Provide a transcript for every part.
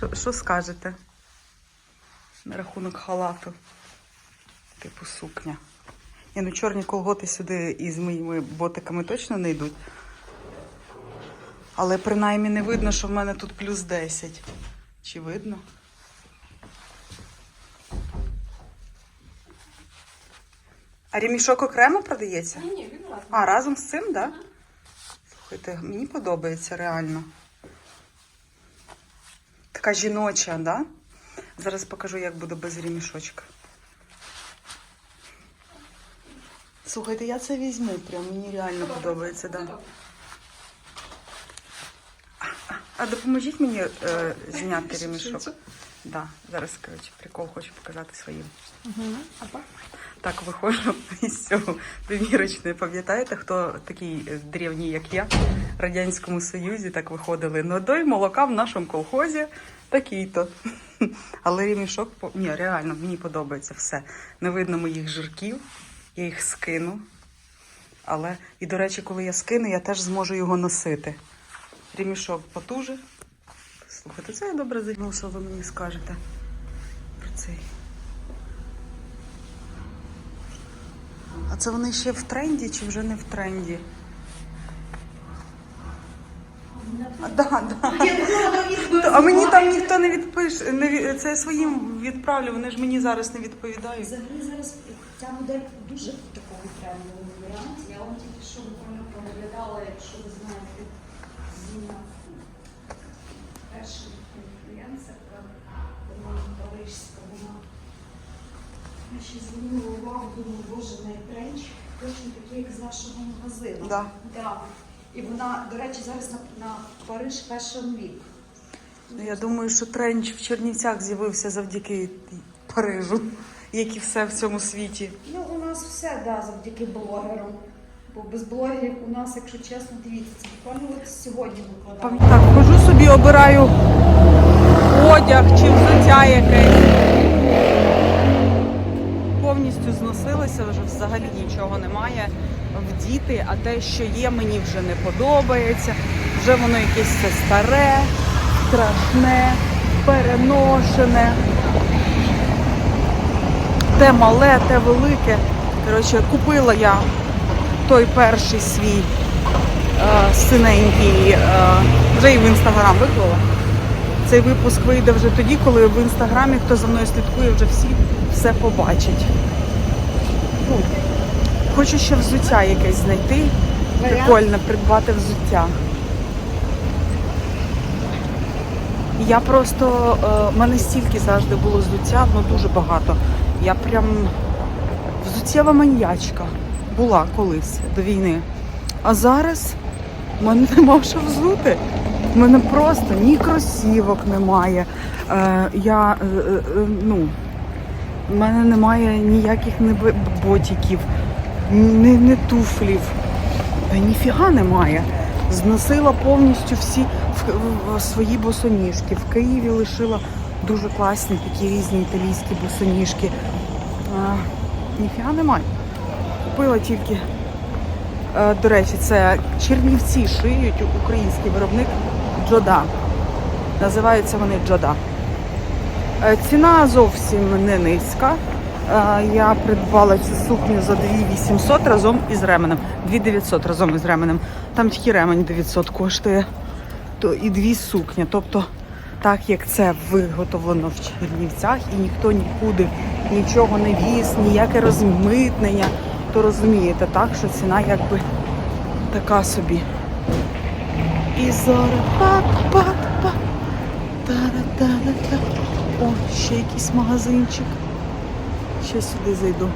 Що, що скажете на рахунок халату? Типу сукня. Ні, ну чорні колготи сюди із моїми ботиками точно не йдуть. Але принаймні не видно, що в мене тут плюс 10. Чи видно? А ремішок окремо продається? Ні, ні, він разом. А, разом з цим, так? Да? Слухайте, мені подобається реально. Така жіноча? Да? Зараз покажу, як буде без ремішочка. Слухайте, я це візьму, прям мені реально подобається, так. Да. А допоможіть мені е, зняти ремішок. Да, зараз, коротше, прикол хочу показати своїм. Опа. Так, виходжу із цього примірочної. Пам'ятаєте, хто такий е, древній, як я, в Радянському Союзі так виходили. Ну Надой молока в нашому колхозі такий-то. Але ремішок, ні, реально, мені подобається все. Не видно моїх жирків, я їх скину. Але, і до речі, коли я скину, я теж зможу його носити. Ремішок потуже. Слухайте, це я добре займу, що ви мені скажете про цей. А це вони ще в тренді чи вже не в тренді? А, мені там ніхто не відпише, це я своїм відправлю, вони ж мені зараз не відповідають. Взагалі зараз ця модель дуже в такому трендовому варіанті. Я вам тільки що буквально проглядала, якщо ви знаєте, Зіна перша інфлюенсерка, парижська, вона я ще звернула увагу, думаю, боже, в тренч точно такий, як з нашого магазину. Да. Да. І вона, до речі, зараз на, на Париж Fashion Week. Ну, Я думаю, що тренч в Чернівцях з'явився завдяки Парижу, як і все в цьому світі. Ну, у нас все да, завдяки блогерам. Бо без блогерів у нас, якщо чесно, дивіться, буквально от сьогодні викладали. Так, хожу собі, обираю одяг чи взуття якесь. Повністю зносилася, вже взагалі нічого немає вдіти, а те, що є, мені вже не подобається. Вже воно якесь все старе, страшне, переношене. Те мале, те велике. Коротше, купила я той перший свій е, синенький, е, вже і в інстаграм виклала. Цей випуск вийде вже тоді, коли в інстаграмі, хто за мною слідкує, вже всі все побачать. Ну, хочу ще взуття якесь знайти. Прикольно придбати взуття. Я просто, е, в мене стільки завжди було взуття, ну дуже багато. Я прям взуттєва маньячка була колись до війни. А зараз в мене нема що взути. В мене просто ні кросівок немає. Е, я, е, е, е, ну, в мене немає ніяких не ботиків, ні, ні туфлів. Ніфіга немає. Зносила повністю всі в, свої босоніжки. В Києві лишила дуже класні такі різні італійські босоніжки. А, ніфіга немає. Купила тільки, е, до речі, це Чернівці шиють український виробник Джода. Називаються вони Джода. Е, Ціна зовсім не низька. Е, Я придбала цю сукню за 2800 разом із ременем. 2900 разом із ременем. Там тільки ремень 900 коштує. То і дві сукні. Тобто, так як це виготовлено в Чернівцях і ніхто нікуди нічого не віз, ніяке розмитнення, то розумієте, так, що ціна якби така собі. І зараз па-па-па. Та-ра-та-ра-та. О, ще якийсь магазинчик. Ще сюди зайду.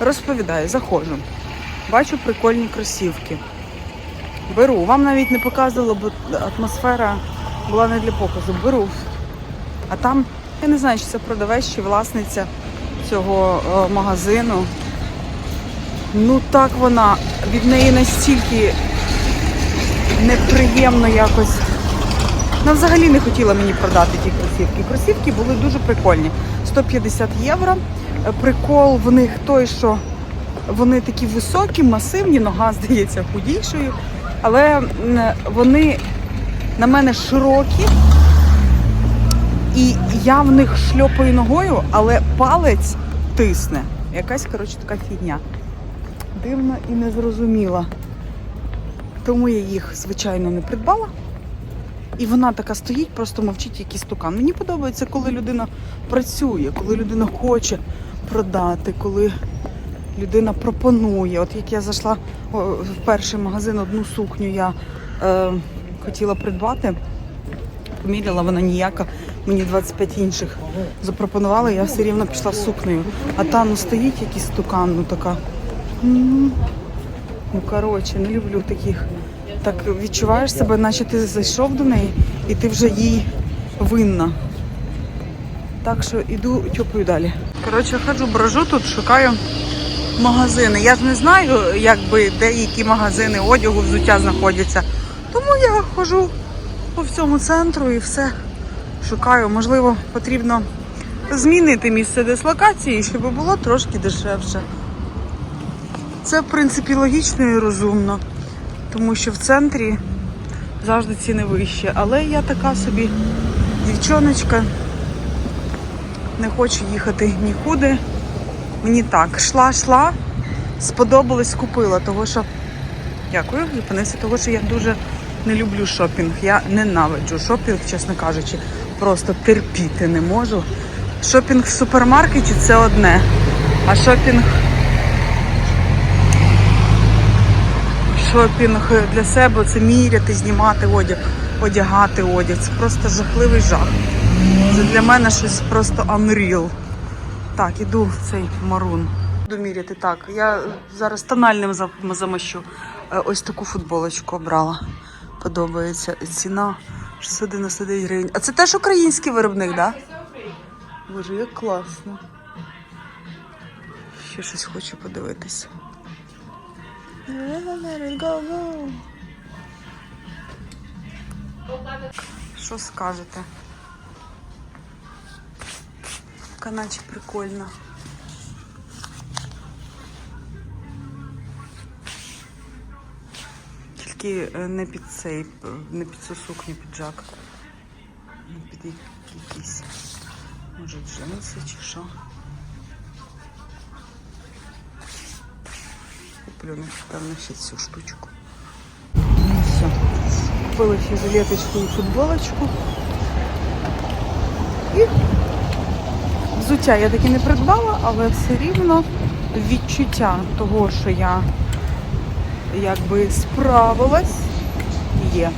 Розповідаю, заходжу. Бачу прикольні кросівки. Беру. Вам навіть не показувала, бо атмосфера була не для показу. Беру. А там, я не знаю, чи це продавець чи власниця цього е, магазину. Ну так вона від неї настільки неприємно якось. Вона взагалі не хотіла мені продати ті кросівки. Кросівки були дуже прикольні. 150 євро. Е, Прикол в них той, що вони такі високі, масивні, нога здається худішою. але вони на мене широкі, і я в них шльопаю ногою, але палець тисне. Якась, коротше, така фігня. Дивна і незрозуміла. Тому я їх, звичайно, не придбала. І вона така стоїть, просто мовчить якийсь стукан. Мені подобається, коли людина працює, коли людина хоче продати, коли людина пропонує. От як я зайшла в перший магазин, одну сукню я е, хотіла придбати, поміряла вона ніяка, мені 25 інших запропонували, я все рівно пішла з сукнею. А там ну, стоїть якийсь стукан, ну така. Ну, коротше, не люблю таких. Так відчуваєш себе, наче ти зайшов до неї і ти вже їй винна. Так що іду тьопаю далі. Коротше, ходжу, брожу тут, шукаю магазини. Я ж не знаю, якби де які магазини одягу, взуття знаходяться. Тому я ходжу по всьому центру і все шукаю. Можливо, потрібно змінити місце дислокації, щоб було трошки дешевше. Це, в принципі, логічно і розумно, тому що в центрі завжди ціни вищі. Але я така собі дівчоночка, не хочу їхати нікуди. Мені так, йшла, йшла, сподобалось, купила, того що дякую, зупинився, того що я дуже не люблю шопінг. Я ненавиджу шопінг, чесно кажучи, просто терпіти не можу. Шопінг в супермаркеті це одне, а шопінг шопінг для себе це міряти, знімати одяг, одягати одяг. Це просто жахливий жах. Це для мене щось просто unreal. Так, іду в цей марун. Буду міряти так. Я зараз тональним замощу. Е, Ось таку футболочку обрала. Подобається. Ціна 699 гривень. А це теж український виробник, так? Да? Боже, як класно. Ще щось хочу подивитися. Що скажете? Каначе прикольно. Тільки е, не під цей, е, не під цю сукню піджак. Не під я- якісь. Може джинси чи що. Куплю, напевно, ще цю штучку. Ну, все. Купила ще жилеточку і футболочку. І взуття я таки не придбала, але все рівно відчуття того, що я якби справилась, є.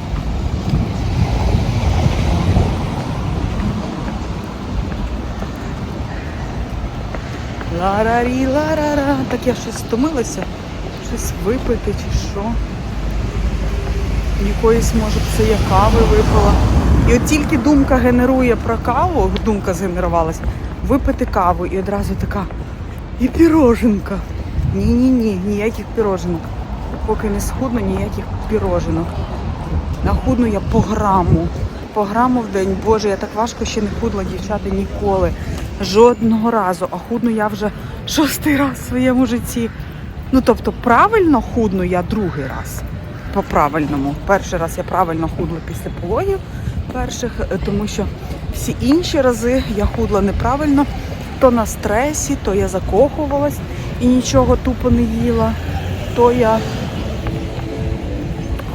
Ларарі, ларара. Так я щось стомилася, щось випити чи що. Якоїсь, може, це я кави випила. І от тільки думка генерує про каву, думка згенерувалась, випити каву і одразу така. І піроженка. Ні-ні-ні, ніяких піроженок. Поки не схудну, ніяких піроженок. Нахудну я по граму. По граму в день. Боже, я так важко ще не худла, дівчата, ніколи. Жодного разу. А худну я вже шостий раз в своєму житті. Ну, тобто, правильно худну я другий раз. По правильному. Перший раз я правильно худла після пологів перших, е, тому що всі інші рази я худла неправильно. То на стресі, то я закохувалась і нічого тупо не їла, то я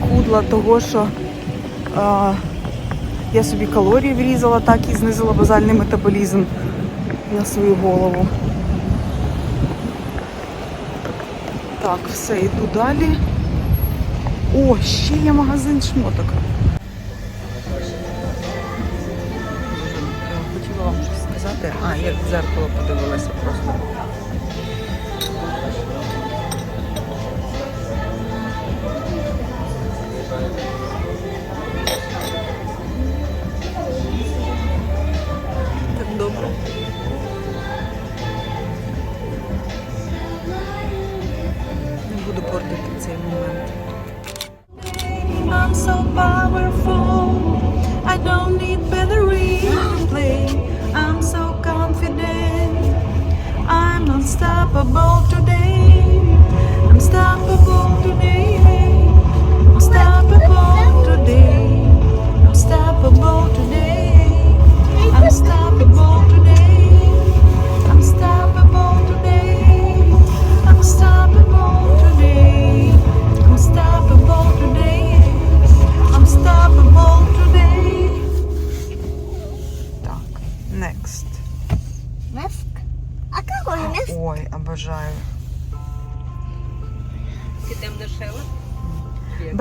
худла того, що а, я собі калорії врізала, так і знизила базальний метаболізм на свою голову. Так, все, йду далі. О, ще є магазин шмоток. Хотіла вам щось сказати. А, я в дзеркало подивилася просто.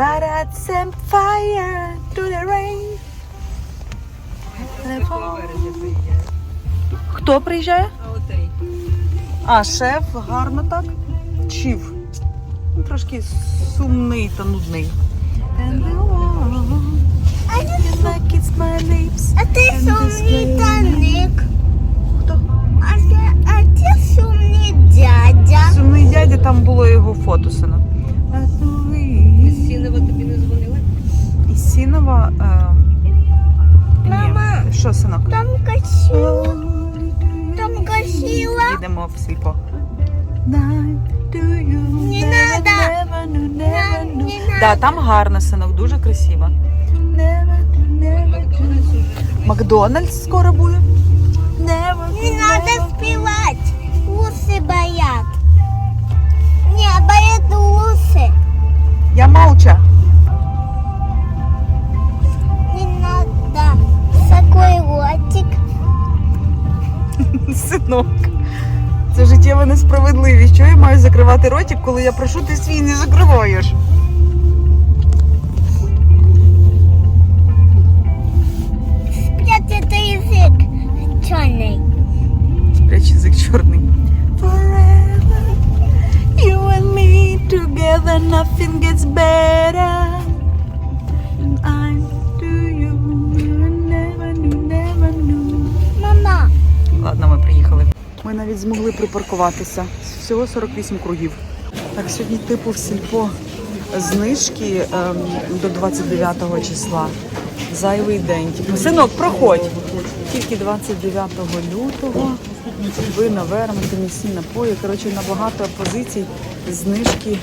Let's set fire to the rain. Хто приїжджає? А, шеф, гарно так. Чів. Трошки сумний та нудний. And the wall. It's like it's my lips. А ти сумний таник. Хто? А ти, а ти сумний дядя. Сумний дядя, там було його фото, сина. Сінова тобі не дзвонила? Із Сінова. Е... ні. Мама. Що, синок? Там красиво. Там красиво. Їдемо в сільпо. Не надо. Не. Да, там гарно, синок, дуже красиво. Макдональдс скоро буде. Не надо співати. Уси боят. Не, боят уси. Я молча. Не надо. Такой ротик. Синок. Це життєва несправедливість. Чого я маю закривати ротик, коли я прошу, ти свій не закриваєш? Спрятать это язык черный. Спрячь язик чорний. Together, nothing gets better. And I'm to you, you never knew, never knew. Мама, Ладно, ми приїхали. Ми навіть змогли припаркуватися. Всього 48 кругів. Так, сьогодні типу в сільпо знижки ем, до 29 числа. Зайвий день. Типу, синок, проходь. Тільки 29 лютого. Ви на вермуті, місні напої. Коротше, на багато позицій знижки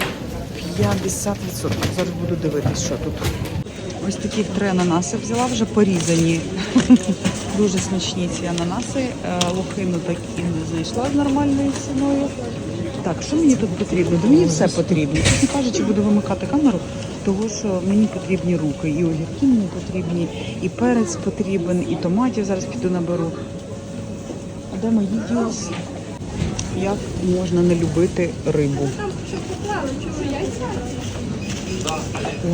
50%. Зараз буду дивитись, що тут. Ось таких три ананаси взяла, вже порізані. Дуже смачні ці ананаси. Е, Лохину так і не знайшла з нормальною ціною. Так, що мені тут потрібно? Мені все потрібно. Чесно кажучи, буду вимикати камеру, тому що мені потрібні руки. І огірки мені потрібні, і перець потрібен, і томатів зараз піду наберу. А де мої ділись? Як можна не любити рибу?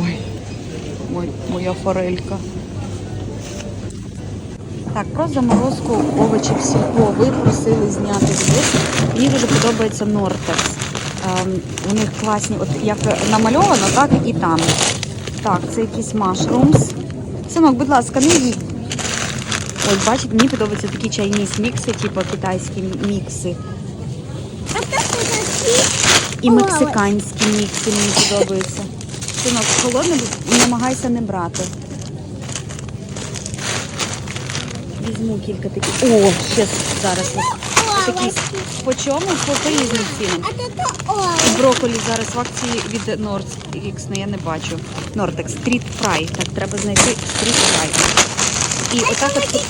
Ой, ой, моя форелька. Так, про заморозку овочів сільпо. Ви просили зняти відос. Мені дуже подобається Нортекс. Ем, у них класні, от як намальовано, так і там. Так, це якісь машрумс. Синок, будь ласка, не їдь. Ось, бачите, мені подобаються такі чайні мікси, типу китайські мікси. І мексиканські мікси мені подобаються. Синок, холодне намагайся не брати. Візьму кілька таких. О, ще зараз. Такі по чому? По, різним цінам. Брокколі зараз в акції від Nordx, ну я не бачу. Nortex Street Fry. Так, треба знайти Street Fry. І отак от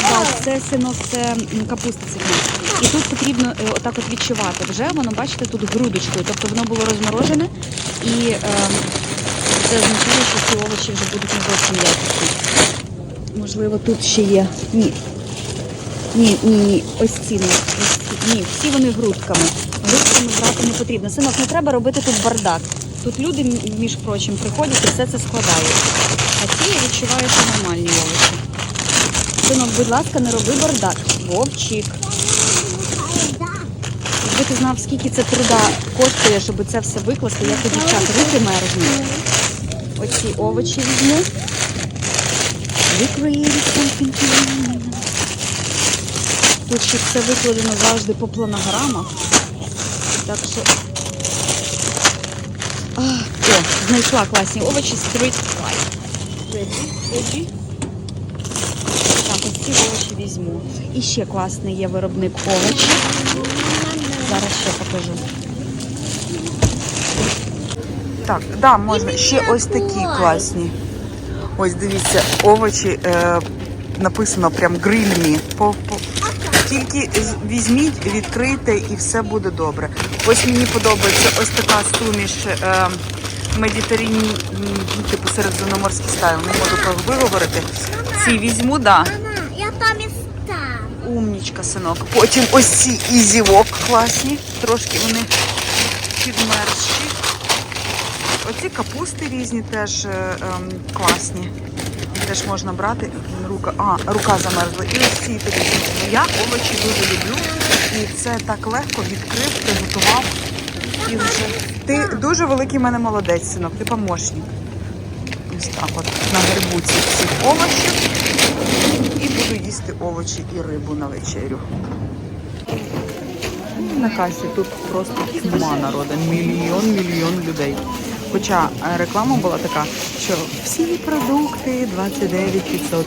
так, це синок, це капуста цвітна. І тут потрібно е, отак от відчувати. Вже воно, бачите, тут грудочкою. Тобто воно було розморожене і е, це означає, що ці овочі вже будуть не зовсім якісні. Можливо, тут ще є. Ні. Ні, ні, ні. Ось ці. Ні, всі вони грудками. Грудками брати не потрібно. Синок, не треба робити тут бардак. Тут люди, між прочим, приходять і все це складають. А ці я відчуваю, що нормальні овочі. Синок, будь ласка, не роби бардак. Вовчик. Якби ти знав, скільки це труда коштує, щоб це все викласти, як у дівчат руки мерзнуть. Оці овочі візьму. Тут ще все викладено завжди по планограмах. Так що. А, о, знайшла класні овочі. Ready? Ready? Так, ось ці овочі візьму. І ще класний є виробник овочів. Зараз ще покажу. Так, да, можна. Ще ось такі класні. Ось дивіться, овочі е, написано прям грильні. По, по, тільки візьміть, відкрийте і все буде добре. Ось мені подобається ось така суміш е, медітерійні, м, типу середземноморський стайл. Не можу про- виговорити. Ці візьму, да. Я там і став. Умнічка, синок. Потім ось ці ізівок класні. Трошки вони підмерзші. Оці капусти різні теж е, ем, класні. Теж можна брати. Рука, а, рука замерзла. І ось ці такі. Я овочі дуже люблю. І це так легко відкрив, приготував. І вже. Ти дуже великий в мене молодець, синок, ти помощник. Ось так от на грибу ці всіх овочів. І буду їсти овочі і рибу на вечерю. На касі тут просто тьма народу, мільйон мільйон людей. Хоча е, реклама була така, що всі продукти 29%.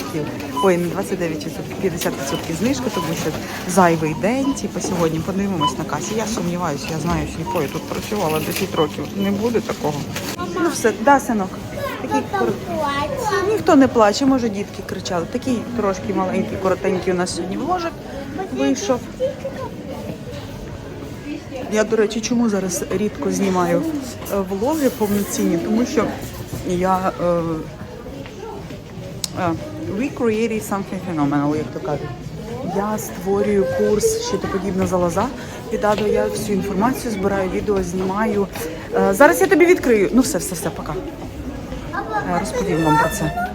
Ой, не 29%, 50% знижка, тому що зайвий день, типу сьогодні подивимось на касі. Я сумніваюся, я знаю сліпою, тут працювала 10 років. Не буде такого. Ну все, да, синок. Такий кор- Ніхто не плаче, може дітки кричали. Такий трошки маленький, коротенький у нас сьогодні вложик вийшов. Я, до речі, чому зараз рідко знімаю е, влоги повноцінні, тому що я е, we created something phenomenal, як то кажуть. Я створюю курс щитоподібна залоза від А до Я всю інформацію збираю, відео знімаю. Зараз я тобі відкрию. Ну все, все, все, пока. Розповім вам про це.